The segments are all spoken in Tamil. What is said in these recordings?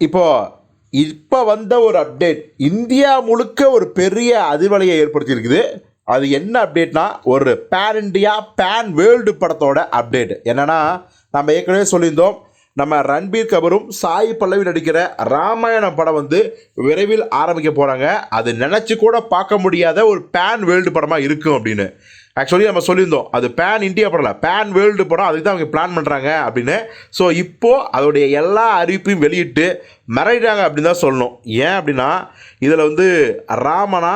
இப்போ இப்போ வந்த ஒரு அப்டேட் இந்தியா முழுக்க ஒரு பெரிய அதிர்வலையை ஏற்படுத்தியிருக்குது. அது என்ன அப்டேட்னா ஒரு பேன் இண்டியா பேன் வேர்ல்டு படத்தோட அப்டேட் என்னென்னா நம்ம ஏற்கனவே சொல்லியிருந்தோம் நம்ம ரன்பீர் கபரும் சாய் பல்லவி நடிக்கிற ராமாயணம் படம் வந்து விரைவில் ஆரம்பிக்க போகிறாங்க அது நினச்சி கூட பார்க்க முடியாத ஒரு பேன் வேர்ல்டு படமாக இருக்கும் அப்படின்னு. ஆக்சுவலி நம்ம சொல்லியிருந்தோம். அது பேன் இந்தியா படம் பேன் வேர்ல்டு படம் அதுக்கு தான் அவங்க பிளான் பண்ணுறாங்க அப்படின்னு. ஸோ இப்போது அதோடைய எல்லா அறிவிப்பையும் வெளியிட்டு மிரட்டிட்டாங்க அப்படின்னு தான் சொல்லணும். ஏன் அப்படின்னா இதில் வந்து ராமனா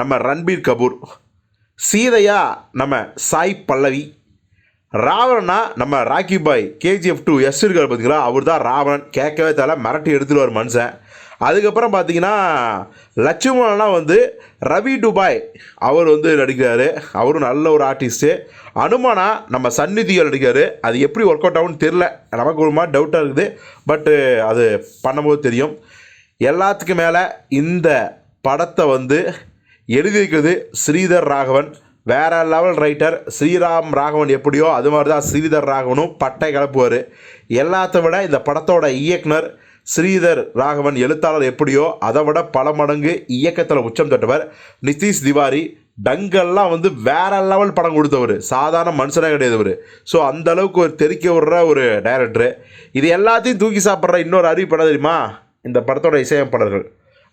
நம்ம ரன்பீர் கபூர் சீதையா நம்ம சாய் பல்லவி ராவணனா நம்ம ராக்கி பாய் கேஜிஎஃப் டூ எஸ் இருக்கார் பார்த்தீங்களா அவர் தான் ராவணன். கேட்கவே தேவை மிரட்டி எடுத்துருவார் மனுஷன். அதுக்கப்புறம் பார்த்தீங்கன்னா லட்சுமணனா வந்து ரவி டுபாய். அவர் வந்து நடிக்கிறாரு. அவரும் நல்ல ஒரு ஆர்டிஸ்ட்டு அனுமானா நம்ம சந்நிதிகள் நடிக்கிறாரு. அது எப்படி ஒர்க் அவுட் ஆகும்னு தெரில நமக்கு ஒரு மாதிரி டவுட்டாக இருக்குது. பட்டு அது பண்ணும்போது தெரியும். எல்லாத்துக்கும் மேலே இந்த படத்தை வந்து எழுதியிருக்கிறது ஸ்ரீதர் ராகவன். வேறு லெவல் ரைட்டர் ஸ்ரீராம் ராகவன் எப்படியோ அது மாதிரி தான் ஸ்ரீதர் ராகவனும் பட்டை கிளப்புவார் எல்லாத்த விட இந்த படத்தோட இயக்குனர் ஸ்ரீதர் ராகவன் எழுத்தாளர் எப்படியோ அதை விட பல மடங்கு இயக்கத்தில் உச்சம் தொட்டவர். நிதிஷ் திவாரி டங்கெல்லாம் வந்து வேற லெவல் படம் கொடுத்தவர். சாதாரண மனுஷனே கிடையாது அவர். ஸோ அந்த அளவுக்கு ஒரு தெரிக்க விடுற ஒரு டைரக்டரு இது எல்லாத்தையும் தூக்கி சாப்பிட்ற இன்னொரு அறிவிப்பு என்ன தெரியுமா? இந்த படத்தோட இசையமைப்பாளர்கள்.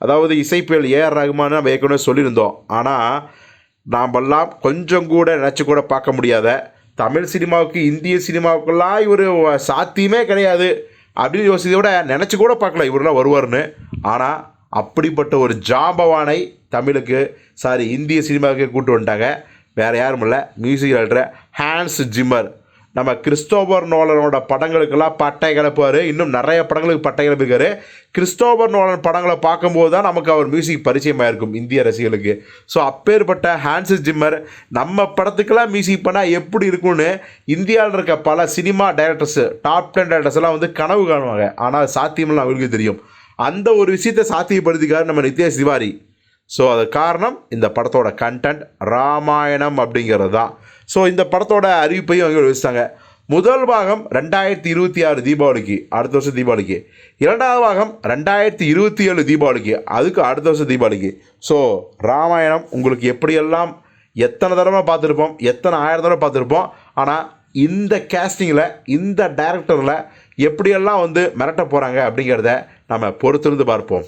அதாவது இசைப்பியல் ஏஆர் ரகுமான் நம்ம ஏற்கனவே சொல்லியிருந்தோம். ஆனால் நாமெல்லாம் கொஞ்சம் கூட நினச்சி கூட பார்க்க முடியாத தமிழ் சினிமாவுக்கு இந்திய சினிமாவுக்கெல்லாம் இவர் சாத்தியமே கிடையாது. அப்படின்னு யோசிச்சதை விட நினச்சி கூட பார்க்கல இவரெல்லாம் வருவார்னு ஆனால் அப்படிப்பட்ட ஒரு ஜாம்பவானை தமிழுக்கு சாரி இந்திய சினிமாவுக்கு கூட்டு வந்துட்டாங்க. வேறு யாரும் இல்லை மியூசிக் டைரக்டர் ஹான்ஸ் ஜிம்மர் நம்ம கிறிஸ்டோபர் நோலனோட படங்களுக்கெல்லாம் பட்டை கிளப்புவார். இன்னும் நிறைய படங்களுக்கு பட்டை கிளப்பிருக்காரு கிறிஸ்டோபர் நோலன் படங்களை பார்க்கும்போது தான் நமக்கு அவர் மியூசிக் பரிச்சயமாக இருக்கும் இந்திய ரசிகர்களுக்கு ஸோ அப்பேற்பட்ட ஹான்ஸஸ் ஜிம்மர் நம்ம படத்துக்கெல்லாம் மியூசிக் பண்ணால் எப்படி இருக்கும்னு இந்தியாவில் இருக்க பல cinema directors top ten directors எல்லாம் வந்து கனவு காணுவாங்க. ஆனால் சாத்தியமெல்லாம் அவங்களுக்கு தெரியும். அந்த ஒரு விஷயத்தை சாத்தியப்படுத்திக்காரு நம்ம நித்யா திவாரி ஸோ அது காரணம் இந்த படத்தோட கண்டென்ட் ராமாயணம் அப்படிங்கிறது தான். ஸோ இந்த படத்தோட அறிவிப்பையும் அவங்க வச்சுட்டாங்க. முதல் பாகம் ரெண்டாயிரத்தி இருபத்தி ஆறு தீபாவளிக்கு அடுத்த வருஷம் தீபாவளிக்கு. இரண்டாவது பாகம் ரெண்டாயிரத்தி இருபத்தி ஏழு தீபாவளிக்கு அதுக்கு அடுத்த வருஷம் தீபாவளிக்கு. ஸோ ராமாயணம் உங்களுக்கு எப்படியெல்லாம் எத்தனை தடவை பார்த்துருப்போம் எத்தனை ஆயிரம் தடவை பார்த்துருப்போம் ஆனால் இந்த கேஸ்டிங்கில் இந்த டைரக்டரில் எப்படியெல்லாம் வந்து மிரட்ட போகிறாங்க அப்படிங்கிறத நம்ம பொறுத்திருந்து பார்ப்போம்.